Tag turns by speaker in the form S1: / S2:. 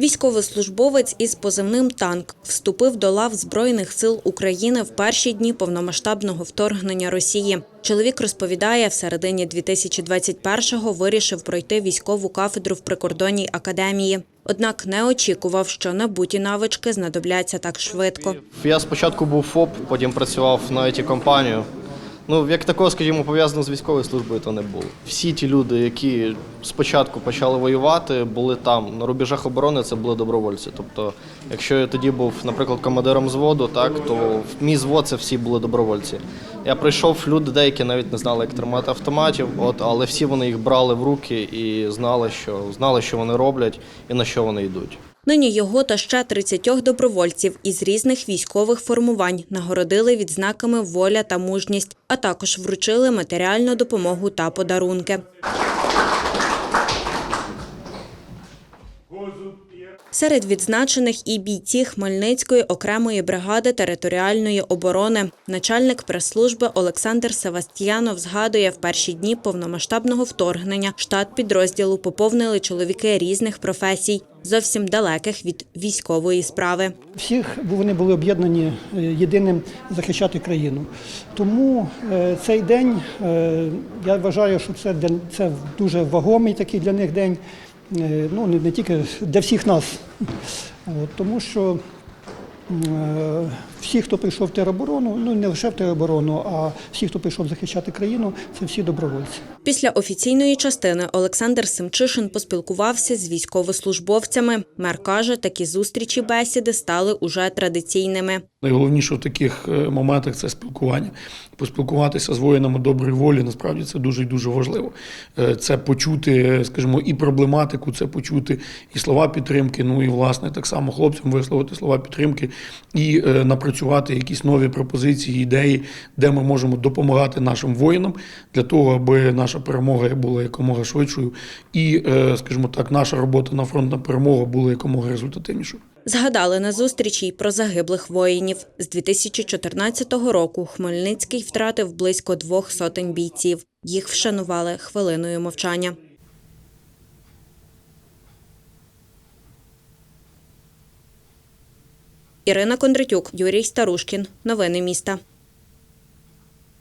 S1: Військовослужбовець із позивним «Танк» вступив до лав Збройних сил України в перші дні повномасштабного вторгнення Росії. Чоловік розповідає, в середині 2021-го вирішив пройти військову кафедру в прикордонній академії. Однак не очікував, що набуті навички знадобляться так швидко.
S2: Я спочатку був ФОП, потім працював на it компанію Ну, як такого, скажімо, пов'язано з військовою службою, то не було. Всі ті люди, які спочатку почали воювати, були там на рубежах оборони, це були добровольці. Тобто, якщо я тоді був, наприклад, командиром взводу, так то мій звод це всі були добровольці. Я прийшов, люди деякі навіть не знали, як тримати автоматів, от, але всі вони їх брали в руки і знали, що знали, що вони роблять і на що вони йдуть.
S1: Нині його та ще 30 добровольців із різних військових формувань нагородили відзнаками воля та мужність, а також вручили матеріальну допомогу та подарунки. Серед відзначених і бійці Хмельницької окремої бригади територіальної оборони. Начальник прес-служби Олександр Севастьянов згадує, в перші дні повномасштабного вторгнення штат підрозділу поповнили чоловіки різних професій, зовсім далеких від військової справи.
S3: Всіх вони були об'єднані е, єдиним захищати країну. Тому е, цей день е, я вважаю, що це день це дуже вагомий такий для них день. Е, Ну не, не тільки для всіх нас, От, тому що всі, хто прийшов в тероборону, ну не лише в тероборону, а всі, хто прийшов захищати країну, це всі добровольці.
S1: Після офіційної частини Олександр Семчишин поспілкувався з військовослужбовцями. Мер каже, такі зустрічі бесіди стали уже традиційними.
S4: Найголовніше в таких е, моментах це спілкування. Поспілкуватися з воїнами доброї волі насправді це дуже і дуже важливо. Е, Це почути, скажімо, і проблематику, це почути і слова підтримки. Ну і власне так само хлопцям висловити слова підтримки і е, напрацювати якісь нові пропозиції, ідеї, де ми можемо допомагати нашим воїнам для того, аби наша перемога була якомога швидшою, і, е, скажімо так, наша робота на фронт на перемогу була якомога результативнішою.
S1: Згадали на зустрічі й про загиблих воїнів. З 2014 року Хмельницький втратив близько двох сотень бійців. Їх вшанували хвилиною мовчання. Ірина Кондратюк, Юрій Старушкін. Новини міста.